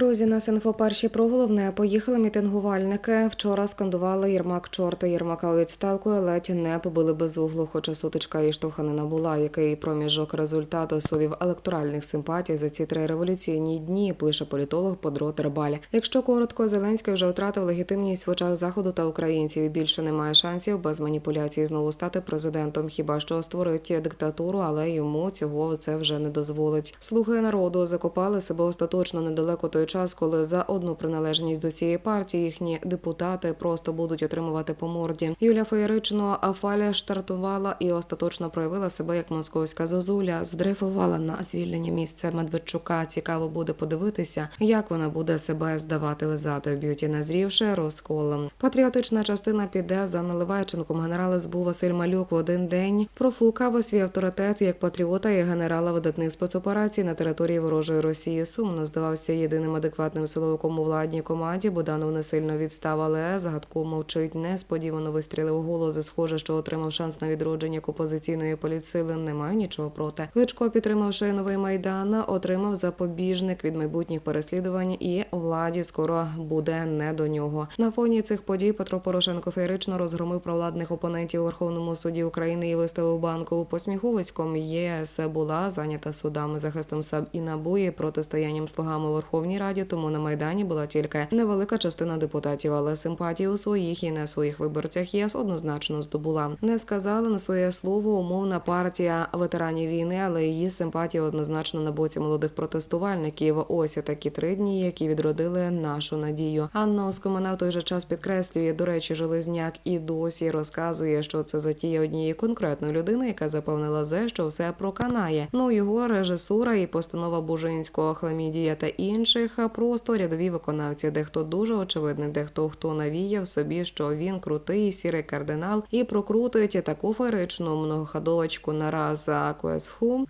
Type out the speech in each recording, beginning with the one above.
Друзі, нас інфо перші про головне. Поїхали мітингувальники. Вчора скандували Єрмак чорта Єрмака у відставку, ледь не побили без углу, хоча сутичка і штовханина була. Який проміжок результату совів електоральних симпатій за ці три революційні дні, пише політолог Подро Тербаль. Якщо коротко, Зеленський вже втратив легітимність в очах заходу та українців. Більше немає шансів без маніпуляцій знову стати президентом. Хіба що створить диктатуру, але йому цього це вже не дозволить. Слуги народу закопали себе остаточно недалеко той час, коли за одну приналежність до цієї партії їхні депутати просто будуть отримувати по морді. Юля Феєрично Афаля штартувала і остаточно проявила себе як московська зозуля, здрейфувала на звільнення місця Медведчука. Цікаво буде подивитися, як вона буде себе здавати лизати б'юті назрівши розколом. Патріотична частина піде за Наливайченком. Генерал СБУ Василь Малюк в один день профукав свій авторитет як патріота і генерала видатних спецоперацій на території ворожої Росії. Сумно здавався єдиним адекватним силовиком у владній команді. Буданов не сильно відстав, але загадку мовчить. Несподівано вистрілив голос. Схоже, що отримав шанс на відродження як опозиційної політсили. Немає нічого проти. Кличко, підтримавши новий майдан, отримав запобіжник від майбутніх переслідувань, і владі скоро буде не до нього. На фоні цих подій Петро Порошенко феєрично розгромив провладних опонентів у Верховному суді України і виставив банкову посміховиськом. ЄС була зайнята судами, захистом САБ і НАБУ і протистоянням слугами Верховній Раді. Тому на майдані була тільки невелика частина депутатів, але симпатії у своїх і не своїх виборцях ЄС однозначно здобула. Не сказали на своє слово умовна партія ветеранів війни, але її симпатія однозначно на боці молодих протестувальників. Ось такі три дні, які відродили нашу надію. Анна Оскомина в той же час підкреслює, до речі, Железняк і досі розказує, що це затія однієї конкретної людини, яка запевнила зе, що все проканає. Ну його режисура і постанова Бужинського, Хламідія та інших а просто рядові виконавці. Дехто дуже очевидний, дехто хто навіяв собі, що він крутий сірий кардинал і прокрутить таку феєричну многоходовочку на раз за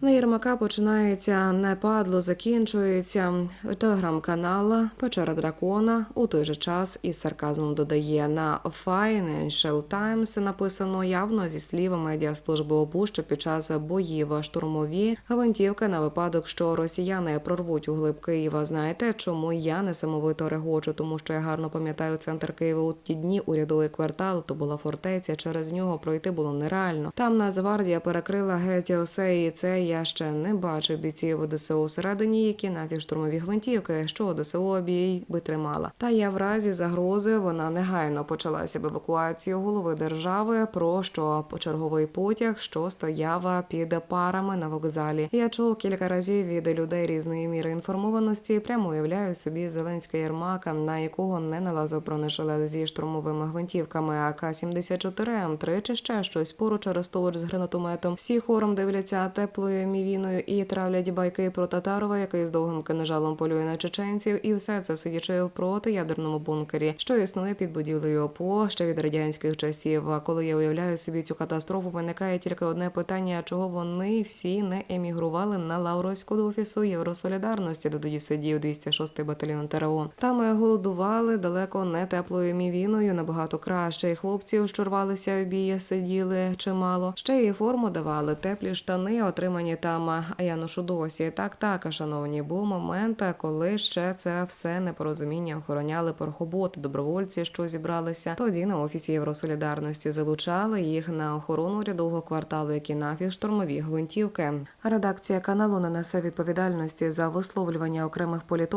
На Єрмака починається не падло, закінчується телеграм-канал Печера Дракона. У той же час із сарказмом додає на Financial Times написано явно зі слів медіаслужби ОБУ, що під час боїв штурмові гвинтівки на випадок, що росіяни прорвуть у глиб Києва. Знаєте, чому я несамовито регочу? Тому що я гарно пам'ятаю центр Києва у ті дні урядовий квартал. То була фортеця. Через нього пройти було нереально. Там Нацгвардія перекрила геть усе, і це я ще не бачив бійців ДСУ всередині, які нафіг штурмові гвинтівки, що ДСУ обій би тримала. Та я в разі загрози вона негайно почалася б евакуацію голови держави. Про що черговий потяг, що стояв під парами на вокзалі. Я чув кілька разів від людей різної міри інформованості. Прямо уявляю собі Зеленська Єрмака, на якого не налазив бронежилет зі штурмовими гвинтівками АК-74 М3 чи ще щось. Поруч арестовувач з гранатометом. Всі хором дивляться теплою мівіною і травлять байки про Татарова, який з довгим кинежалом полює на чеченців, і все це сидячи в протиядерному бункері, що існує під будівлею ОПО ще від радянських часів. А коли я уявляю собі цю катастрофу, виникає тільки одне питання: чого вони всі не емігрували на Лавровську до офісу Євросолідарності, де тоді сидів 206-й батальйон ТРО. Там е, голодували далеко не теплою мівіною, набагато краще. І хлопців, що рвалися в бій, сиділи чимало. Ще й форму давали, теплі штани, отримані там. Ношу досі. Так, так, шановні, був момент, коли ще це все непорозуміння охороняли порохоботи, добровольці, що зібралися. Тоді на офісі Євросолідарності залучали їх на охорону рядового кварталу, які нафіг штурмові гвинтівки. Редакція каналу не несе відповідальності за висловлювання окремих